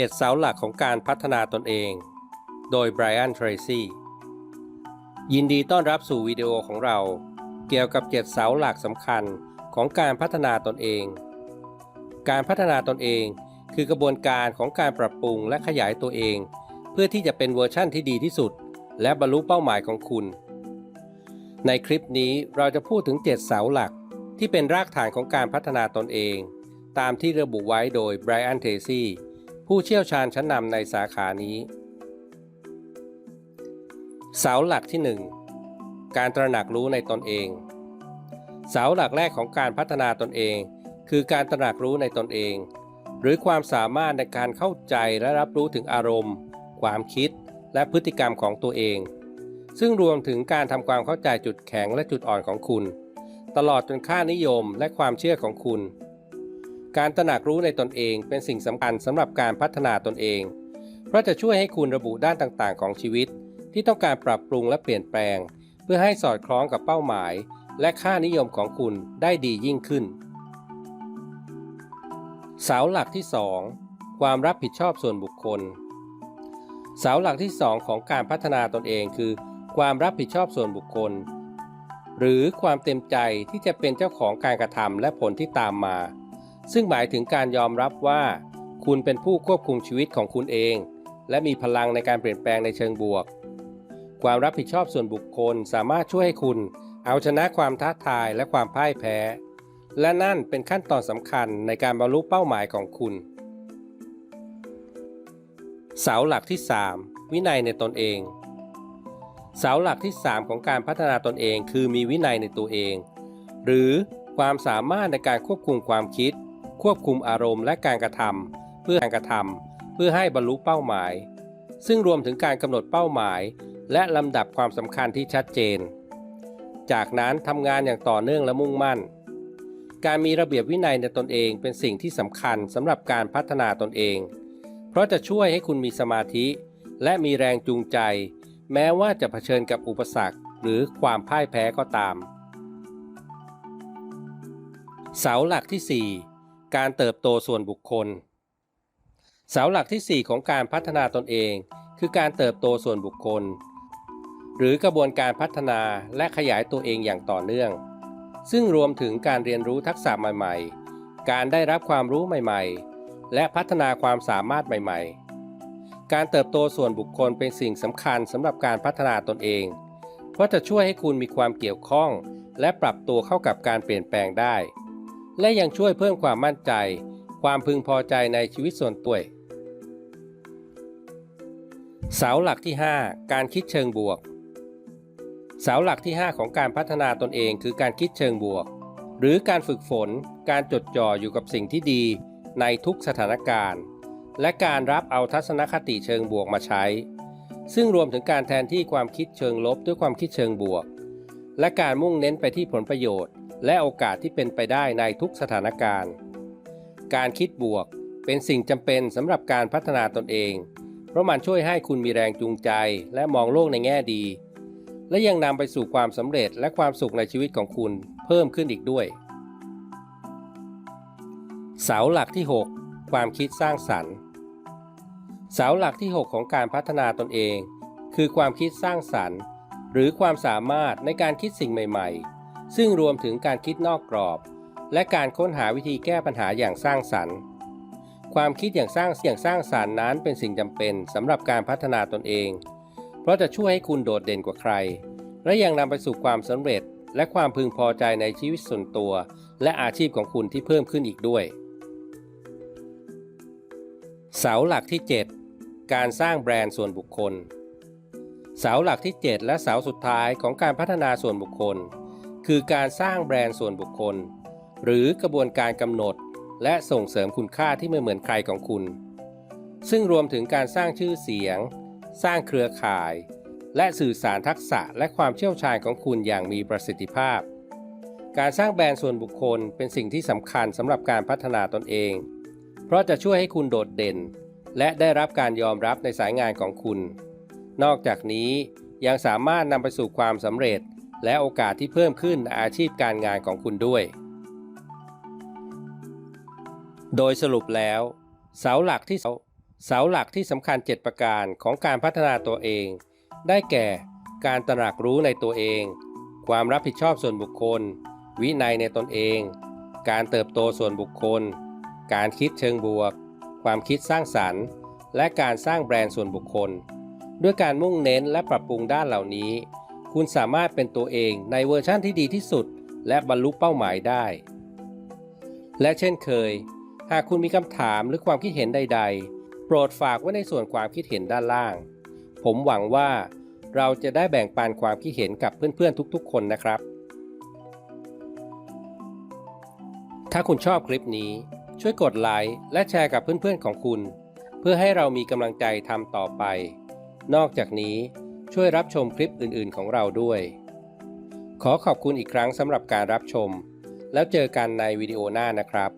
เจ็ดเสาหลักของการพัฒนาตนเอง โดยไบรอันเทรซี่ยินดีต้อนรับสู่วิดีโอของเรา เกี่ยวกับเจ็ดเสาหลักสำคัญของการพัฒนาตนเอง การพัฒนาตนเองคือกระบวนการของการปรับปรุงและขยายตัวเอง เพื่อที่จะเป็นเวอร์ชั่นที่ดีที่สุด และบรรลุเป้าหมายของคุณ ในคลิปนี้เราจะพูดถึง 7 เสาหลักที่เป็นรากฐานของการพัฒนาตนเอง ตามที่ระบุไว้โดยไบรอันเทซี่ ผู้เชี่ยวชาญชั้นนำในสาขานี้ เสาหลักที่ 1 การตระหนักรู้ในตนเอง เสาหลักแรกของการพัฒนาตนเอง คือการตระหนักรู้ในตนเอง หรือความสามารถในการเข้าใจและรับรู้ถึงอารมณ์ ความคิด และพฤติกรรมของตัวเอง ซึ่งรวมถึงการทำความเข้าใจจุดแข็งและจุดอ่อนของคุณ ตลอดจนค่านิยมและความเชื่อของคุณ การตระหนักรู้ในตนเองเป็นสิ่งสำคัญสำหรับการพัฒนาตนเอง เพราะจะช่วยให้คุณระบุด้านต่างๆ ของชีวิต ที่ต้องการปรับปรุงและเปลี่ยนแปลง เพื่อให้สอดคล้องกับเป้าหมาย และค่านิยมของคุณได้ดียิ่งขึ้น เสาหลักที่ 2 ความรับผิดชอบส่วนบุคคล เสาหลักที่ 2 ของการพัฒนาตนเองคือ ความรับผิดชอบส่วนบุคคล หรือความเต็มใจที่จะเป็นเจ้าของการกระทำและผลที่ตามมา ซึ่งหมายถึงการยอมรับว่า คุณเป็นผู้ควบคุมชีวิตของคุณเอง และมีพลังในการเปลี่ยนแปลงในเชิงบวก ความรับผิดชอบส่วนบุคคลสามารถช่วยให้คุณ เอาชนะความท้าทายและความพ่ายแพ้ และนั่นเป็นขั้นตอนสำคัญในการบรรลุเป้าหมายของคุณ เสาหลักที่ 3 วินัยในตนเอง เสาหลักที่ 3 ของการพัฒนาตนเองคือมีวินัยในตัวเอง หรือความสามารถในการควบคุมความคิด ควบคุมอารมณ์และการกระทำเพื่อการกระทำเพื่อให้บรรลุเป้าหมาย ซึ่งรวมถึงการกำหนดเป้าหมาย และลำดับความสำคัญที่ชัดเจน จากนั้นทำงานอย่างต่อเนื่องและมุ่งมั่น การมีระเบียบวินัยในตนเองเป็นสิ่งที่สำคัญสำหรับการพัฒนาตนเอง เพราะจะช่วยให้คุณมีสมาธิ และมีแรงจูงใจ แม้ว่าจะเผชิญกับอุปสรรค หรือความพ่ายแพ้ก็ตาม เสาหลักที่ 4 การเติบโตส่วนบุคคล เสาหลักที่ 4 ของการพัฒนาตนเอง คือการเติบโตส่วนบุคคล หรือกระบวนการพัฒนาและขยายตัวเองอย่างต่อเนื่อง ซึ่งรวมถึงการเรียนรู้ทักษะใหม่ๆ การได้รับความรู้ใหม่ๆ และพัฒนาความสามารถใหม่ ๆ การเติบโตส่วนบุคคลเป็นสิ่งสำคัญสำหรับการพัฒนาตนเอง เพราะจะช่วยให้คุณมีความเกี่ยวข้อง และปรับตัวเข้ากับการเปลี่ยนแปลงได้ และยังช่วยเพิ่มความมั่นใจ ความพึงพอใจในชีวิตส่วนตัวเสาหลักที่ 5 การคิดเชิงบวก เสาหลักที่ 5 ของการพัฒนาตนเองคือการคิดเชิงบวก หรือการฝึกฝน การจดจ่ออยู่กับสิ่งที่ดีในทุกสถานการณ์ และการรับเอาทัศนคติเชิงบวกมาใช้ ซึ่งรวมถึงการแทนที่ความคิดเชิงลบด้วยความคิดเชิงบวก และการมุ่งเน้นไปที่ผลประโยชน์ และโอกาสที่เป็นไปได้ในทุกสถานการณ์ การคิดบวกเป็นสิ่งจำเป็นสำหรับการพัฒนาตนเอง เพราะมันช่วยให้คุณมีแรงจูงใจและมองโลกในแง่ดี และยังนำไปสู่ความสำเร็จและความสุขในชีวิตของคุณเพิ่มขึ้นอีกด้วย เสาหลักที่ 6 ความคิดสร้างสรรค์ เสาหลักที่ 6 ของการพัฒนาตนเอง คือความคิดสร้างสรรค์ หรือความสามารถในการคิดสิ่งใหม่ ๆ ซึ่งรวมถึงการคิดนอกกรอบ และการค้นหาวิธีแก้ปัญหาอย่างสร้างสรรค์ ความคิดอย่างสร้างอย่างสร้างสรรค์นั้นเป็นสิ่งจำเป็นสำหรับการพัฒนาตนเอง เพราะจะช่วยให้คุณโดดเด่นกว่าใคร และยังนำไปสู่ความสำเร็จ และความพึงพอใจในชีวิตส่วนตัว และอาชีพของคุณที่เพิ่มขึ้นอีกด้วย เสาหลักที่ 7 การสร้างแบรนด์ส่วนบุคคล เสาหลักที่ 7 และเสาสุดท้ายของการพัฒนาส่วนบุคคล คือการสร้างแบรนด์ส่วนบุคคล หรือกระบวนการกำหนด และส่งเสริมคุณค่าที่ไม่เหมือนใครของคุณ ซึ่งรวมถึงการสร้างชื่อเสียง สร้างเครือข่าย และสื่อสารทักษะและความเชี่ยวชาญของคุณอย่างมีประสิทธิภาพ การสร้างแบรนด์ส่วนบุคคลเป็นสิ่งที่สำคัญสำหรับการพัฒนาตนเอง เพราะจะช่วยให้คุณโดดเด่น และได้รับการยอมรับในสายงานของคุณ นอกจากนี้ยังสามารถนำไปสู่ความสำเร็จ และโอกาสที่เพิ่มขึ้นอาชีพการงานของคุณด้วย โดยสรุปแล้ว เสาหลักที่เสาหลักที่สำคัญ 7 ประการของการพัฒนาตัวเอง ได้แก่การตระหนักรู้ในตัวเอง ความรับผิดชอบส่วนบุคคล วินัยในตนเอง การเติบโตส่วนบุคคล การคิดเชิงบวก ความคิดสร้างสรรค์ และการสร้างแบรนด์ส่วนบุคคล ด้วยการมุ่งเน้นและปรับปรุงด้านเหล่านี้ คุณสามารถเป็นตัวเองในเวอร์ชั่นที่ดีที่สุด และบรรลุเป้าหมายได้ และเช่นเคย หากคุณมีคำถามหรือความคิดเห็นใด ๆ โปรดฝากไว้ในส่วนความคิดเห็นด้านล่าง ผมหวังว่าเราจะได้แบ่งปันความคิดเห็นกับเพื่อนๆทุกๆ คนนะครับ ถ้าคุณชอบคลิปนี้ ช่วยกดไลค์และแชร์กับเพื่อนๆของคุณ เพื่อให้เรามีกำลังใจทำต่อไป นอกจากนี้ ช่วยรับชมคลิปอื่น ๆ ของเราด้วย ขอขอบคุณอีกครั้งสำหรับการรับชม แล้วเจอกันในวิดีโอหน้านะครับ